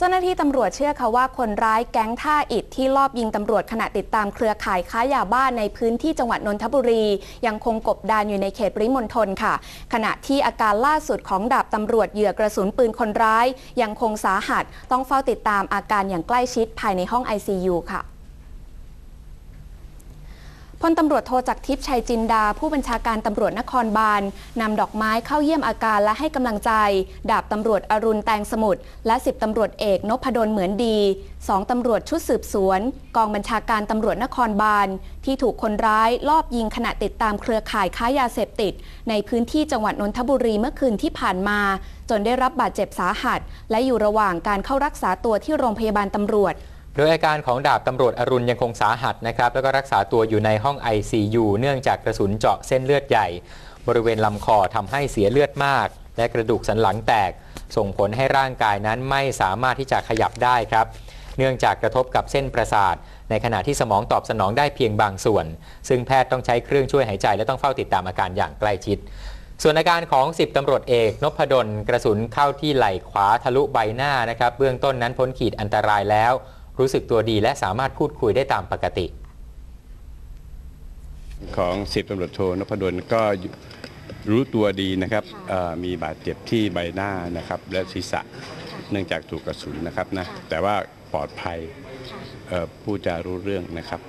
เจ้าหน้าที่ตำรวจเชื่อค่ะว่าคนร้ายแก๊งท่าอิดที่ลอบยิงตำรวจขณะติดตามเครือข่ายค้ายาบ้าในพื้นที่จังหวัดนนทบุรี ยังคงกบดานอยู่ในเขตปริมณฑลค่ะ ขณะที่อาการล่าสุดของดาบตำรวจเหยื่อกระสุนปืนคนร้าย ยังคงสาหัส ต้องเฝ้าติดตามอาการอย่างใกล้ชิดภายในห้อง ICU ค่ะ พลตำรวจโทจักทิพย์ชัยจินดา ผู้บัญชาการตำรวจนครบาลนำดอกไม้เข้าเยี่ยมอาการและให้กำลังใจ ดาบตำรวจอรุณแตงสมุทรและสิบตำรวจเอกนพดลเหมือนดีสองตำรวจชุดสืบสวน กองบัญชาการตำรวจนครบาลที่ถูกคนร้ายลอบยิงขณะติดตามเครือข่ายค้ายาเสพติด ในพื้นที่จังหวัดนนทบุรีเมื่อคืนที่ผ่านมา จนได้รับบาดเจ็บสาหัส และอยู่ระหว่างการเข้ารักษาตัวที่โรงพยาบาลตำรวจ โดยอาการของดาบตำรวจอรุณยังคงสาหัสนะครับแล้วก็รักษาตัวอยู่ในห้อง ICU เนื่องจากกระสุนเจาะเส้นเลือดใหญ่ บริเวณลำคอทำให้เสียเลือดมาก และกระดูกสันหลังแตก ส่งผลให้ร่างกายนั้นไม่สามารถที่จะขยับได้ครับ เนื่องจากกระทบกับเส้นประสาท ในขณะที่สมองตอบสนองได้เพียงบางส่วน ซึ่งแพทย์ต้องใช้เครื่องช่วยหายใจและต้องเฝ้าติดตามอาการอย่างใกล้ชิดส่วนอาการของ 10ตำรวจเอกนพดลกระสุนเข้าที่ไหล่ขวาทะลุใบหน้านะครับ เบื้องต้นนั้นพ้นขีดอันตรายแล้ว รู้สึกตัวดีและสามารถพูดคุยได้ตามปกติ ของสิบตำรวจโทนพดลก็รู้ตัวดีนะครับเอ่อมีบาดเจ็บที่ใบหน้านะครับและศีรษะเนื่องจากถูกกระสุนนะครับนะแต่ว่าปลอดภัยเอ่อผู้จารู้เรื่องนะครับ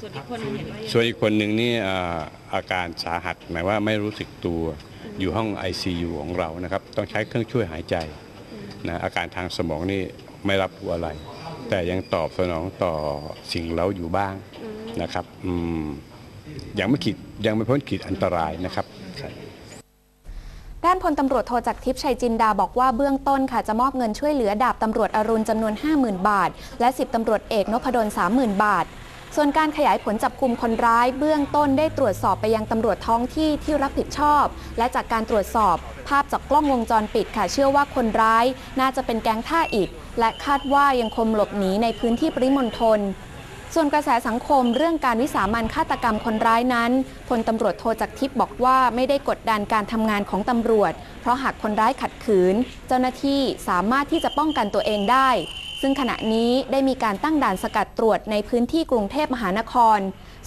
ส่วนอีกคนหนึงเห็นว่าส่วนอีกคนหนึ่งนี่เอ่ออาการสาหัสหมายว่าไม่รู้สึกตัวอยู่ห้อง ICU ของเรานะครับ ต้องใช้เครื่องช่วยหายใจ นะอาการทางสมองนี่ไม่รับรู้อะไร แต่ยังตอบสนองต่อสิ่งเร้าอยู่บ้างนะครับอืมยังไม่ขีดยังไม่พ้นขีดอันตรายนะครับด้านพลตำรวจโทจักรทิพย์ชัยจินดาบอกว่าเบื้องต้นค่ะจะมอบเงินช่วยเหลือดาบตำรวจอรุณจำนวน 50,000 บาท และ 10ตำรวจเอกนพดล 30,000 บาท ส่วนการขยายผลจับกลุ่มคนร้ายเบื้องต้นได้ตรวจสอบไปยังตำรวจท้องที่ที่รับผิดชอบ และจากการตรวจสอบภาพจากกล้องวงจรปิดค่ะเชื่อว่าคนร้ายน่าจะเป็นแก๊งท่าอิฐและคาดว่ายังคงหลบหนีในพื้นที่ปริมณฑลส่วนกระแสสังคมเรื่องการวิสามันฆาตกรรมคนร้ายนั้นพลตำรวจโทจักรทิพย์บอกว่าไม่ได้กดดันการทำงานของตำรวจ เพราะหากคนร้ายขัดขืน เจ้าหน้าที่สามารถที่จะป้องกันตัวเองได้ ซึ่งขณะนี้ได้มีการตั้งด่านสกัดตรวจในพื้นที่กรุงเทพมหานคร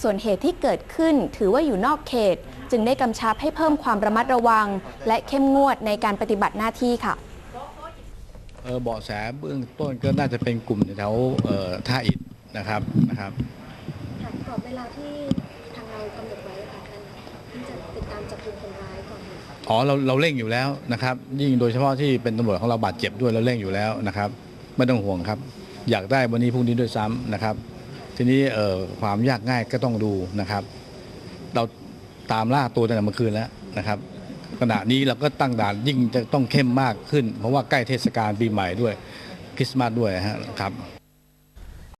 ส่วนเหตุที่เกิดขึ้นถือว่าอยู่นอกเขต จึงได้กำชับให้เพิ่มความระมัดระวัง และเข้มงวดในการปฏิบัติหน้าที่ค่ะเออเบาะแสเบื้องต้นก็น่าจะเป็นกลุ่มแถวเอ่อท่าอิฐนะครับนะครับค่ะกรอบเวลาที่ทางเรากำหนดไว้ค่ะท่านที่จะติดตามจับกลุ่มคนร้ายก่อนเหตุอ๋อเราเราเร่งอยู่แล้วนะครับ ยิ่งโดยเฉพาะที่เป็นตำรวจของเราบาดเจ็บด้วยเราเร่งอยู่แล้วนะครับ ไม่ต้องห่วงครับ อยากได้วันนี้พรุ่งนี้ด้วยซ้ำนะครับ ทีนี้เออความยากง่ายก็ต้องดูนะครับ เราตามล่าตัวตั้งแต่เมื่อคืนแล้วนะครับขณะนี้เราก็ตั้งด่านยิ่งจะต้องเข้มมากขึ้น เพราะว่าใกล้เทศกาลปีใหม่ด้วยคริสต์มาสด้วยครับ